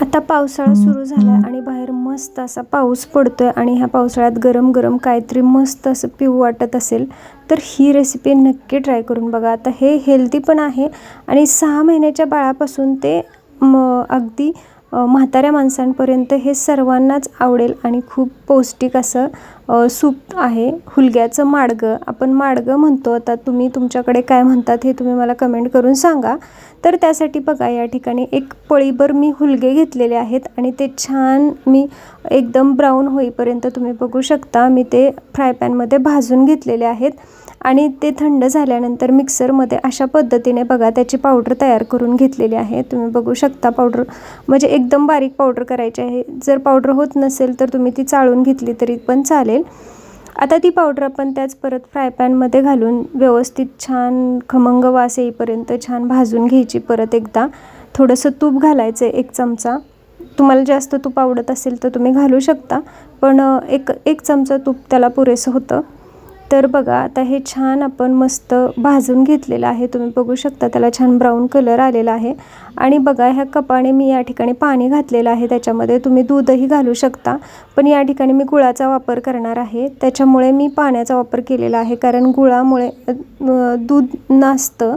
आता पावसाळा सुरू झाला आणि बाहेर मस्त असा पाऊस पडतोय आणि ह्या पावसाळ्यात गरम गरम काहीतरी मस्त असं पिऊ वाटत असेल तर ही रेसिपी नक्की ट्राय करून बघा. आता हे हेल्दी पण आहे आणि सहा महिन्याच्या बाळापासून ते म अगदी म्हाताऱ्या माणसांपर्यंत हे सर्वांनाच आवडेल आणि खूप पौष्टिक असं सूप आहे. हुलग्याचं माडगं. आपण माडगं म्हणतो. आता तुम्ही तुमच्याकडे काय म्हणतात हे तुम्ही मला कमेंट करून सांगा. तर त्यासाठी बघा या ठिकाणी एक पळीभर मी हुलगे घेतलेले आहेत आणि ते छान मी एकदम ब्राऊन होईपर्यंत तुम्ही बघू शकता. मी ते फ्राय पॅनमध्ये भाजून घेतलेले आहेत. आणि ते थंड झाल्यानंतर मिक्सरमध्ये अशा पद्धतीने बघा त्याची पावडर तयार करून घेतलेली आहे. तुम्ही बघू शकता पावडर म्हणजे एकदम बारीक पावडर करायची आहे. जर पावडर होत नसेल तर तुम्ही ती चाळून घेतली तरी पण चालेल. आता ती पावडर आपण त्याच परत फ्राय पॅनमध्ये घालून व्यवस्थित छान खमंग वास येईपर्यंत छान भाजून घ्यायची परत एकदा. थोडंसं तूप घालायचं आहे एक चमचा. तुम्हाला जास्त तूप आवडत असेल तर तुम्ही घालू शकता पण एक एक चमचा तूप त्याला पुरेसं होतं. तर बघा आता हे छान आपण मस्त भाजून घेतलेलं आहे. तुम्ही बघू शकता त्याला छान ब्राऊन कलर आलेला आहे. आणि बघा ह्या कपाने मी या ठिकाणी पाणी घातलेलं आहे. त्याच्यामध्ये तुम्ही दूधही घालू शकता. पण या ठिकाणी मी गुळाचा वापर करणार आहे. त्याच्यामुळे मी पाण्याचा वापर केलेला आहे. कारण गुळामुळे दूध नासतं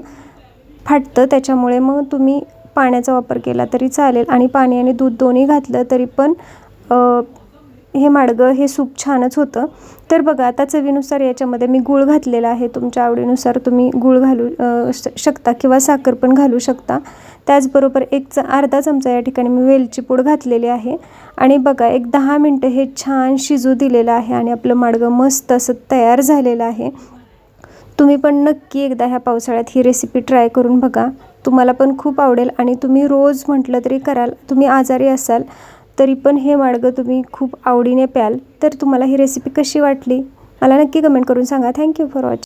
फाटतं. त्याच्यामुळे मग तुम्ही पाण्याचा वापर केला तरी चालेल. आणि पाणी आणि दूध दोन्ही घातलं तरी पण हे माडगं हे सूप छानच होतं. तर बघा आता चवीनुसार याच्यामध्ये मी गूळ घातलेला आहे. तुमच्या आवडीनुसार तुम्ही गूळ घालू श- शकता किंवा साखर पण घालू शकता. त्याचबरोबर एक च अर्धा चमचा या ठिकाणी मी वेलची पूड घातलेली आहे. आणि बघा एक दहा मिनटं हे छान शिजू दिलेलं आहे आणि आपलं माडगं मस्त असं तयार झालेलं आहे. तुम्ही पण नक्की एकदा ह्या पावसाळ्यात ही रेसिपी ट्राय करून बघा. तुम्हाला पण खूप आवडेल आणि तुम्ही रोज म्हटलं तरी कराल. तुम्ही आजारी असाल तरी पण हे माडगं तुम्ही खूप आवडीने प्याल. तर तुम्हाला ही रेसिपी कशी वाटली? मला नक्की कमेंट करून सांगा. Thank you for watching